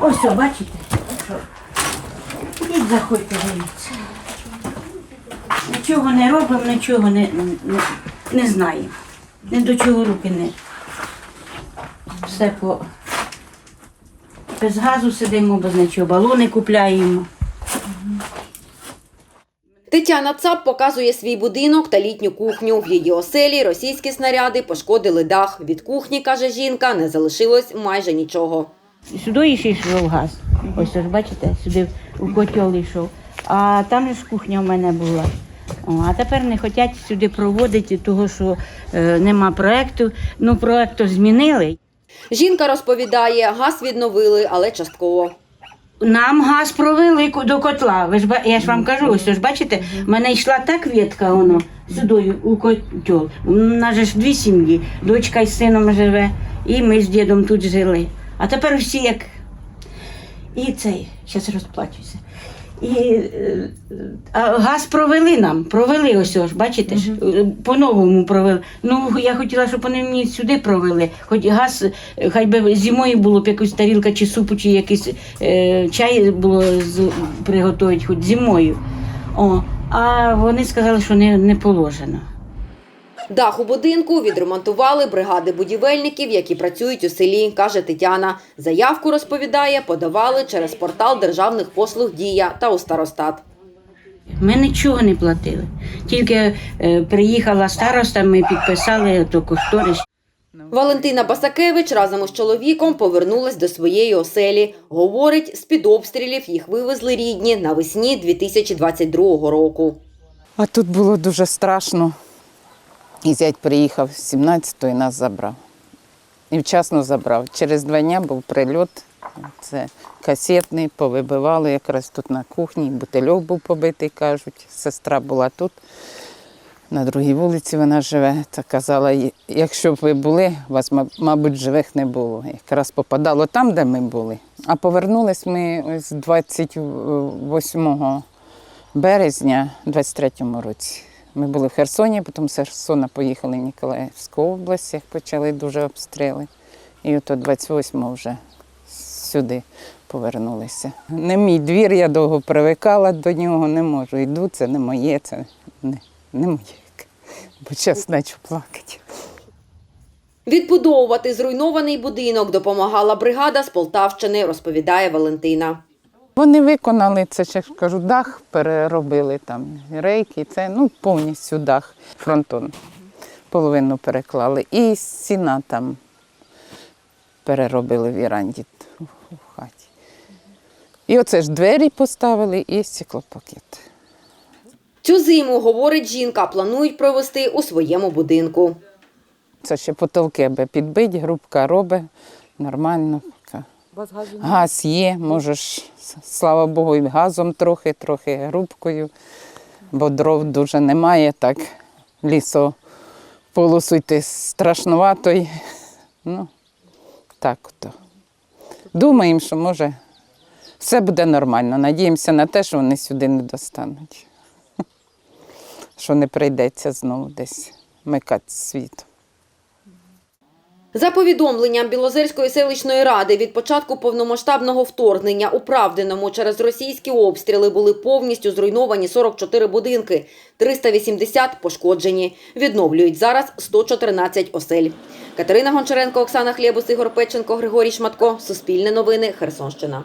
Ось, о, бачите? Ідіть, заходьте, дивіться. Нічого не робимо, нічого не, не, не знаємо. Ні до чого руки не. Все по. Без газу сидимо, без нічого, балони купляємо. Тетяна Цап показує свій будинок та літню кухню. В її оселі російські снаряди пошкодили дах. Від кухні, каже жінка, не залишилось майже нічого. Сюди ще йшов газ. Ось ось бачите, сюди в котел йшов. А там же ж кухня в мене була. О, а тепер не хочуть сюди проводити, того що е, нема проекту. Ну, проекту змінили. Жінка розповідає, газ відновили, але частково. Нам газ провели до котла. Ви ж ба- я ж вам кажу, ось ж бачите, в мене йшла так ветка, воно сюди у котел. У нас же ж дві сім'ї. Дочка із сином живе, і ми з дідом тут жили. А тепер всі як. І цей, зараз розплачуся. І е, а газ провели нам, провели ось ось, бачите ж, по-новому провели. Ну, я хотіла, щоб вони мені сюди провели. Хоч газ, хай би зимою було б якась тарілка чи супу, чи якийсь е, чай було з, приготувати, хоч зимою. О, а вони сказали, що не, не положено. Дах у будинку відремонтували бригади будівельників, які працюють у селі, каже Тетяна. Заявку розповідає, подавали через портал державних послуг Дія та у старостат. Ми нічого не платили. Тільки е, приїхала староста, ми підписали то кошторис. Валентина Басакевич разом із чоловіком повернулась до своєї оселі. Говорить, з-під обстрілів їх вивезли рідні навесні 2022 року. А тут було дуже страшно. І зять приїхав 17-го і нас забрав. І вчасно забрав. Через два дні був прильот. Це касетний, повибивали якраз тут на кухні. Бутильок був побитий, кажуть. Сестра була тут. На другій вулиці вона живе. Та казала, якщо б ви були, вас, мабуть, живих не було. Якраз попадало там, де ми були. А повернулись ми ось 28 березня 23-му році. Ми були в Херсоні, потім з Херсона поїхали в Ніколаївську область, як почали дуже обстріли. І от 28-го вже сюди повернулися. Не мій двір, я довго привикала до нього, не можу. Йду, це не моє, це не, не моє. Бо час почну плакати. Відбудовувати зруйнований будинок допомагала бригада з Полтавщини, розповідає Валентина. Вони виконали це, ще кажу, дах переробили там, рейки, це ну повністю дах, фронтон. Половину переклали. І стіна там переробили в віранді у хаті. І оце ж двері поставили і стеклопакет. Цю зиму, говорить жінка, планують провести у своєму будинку. Це ще потолки би підбить, грубка робить нормально. Газ є, можеш, слава Богу, і газом трохи, трохи грубкою, бо дров дуже немає, так лісо полосу йти страшнувато. Ну, так то. Думаємо, що може все буде нормально. Надіємося на те, що вони сюди не достануть. Що не прийдеться знову десь микати світ. За повідомленням Білозерської селищної ради, від початку повномасштабного вторгнення у Правдиному через російські обстріли були повністю зруйновані 44 будинки, 380 пошкоджені. Відновлюють зараз 114 осель. Катерина Гончаренко, Оксана Хлєбус, Ігор Печенко, Григорій Шматко. Суспільне новини. Херсонщина.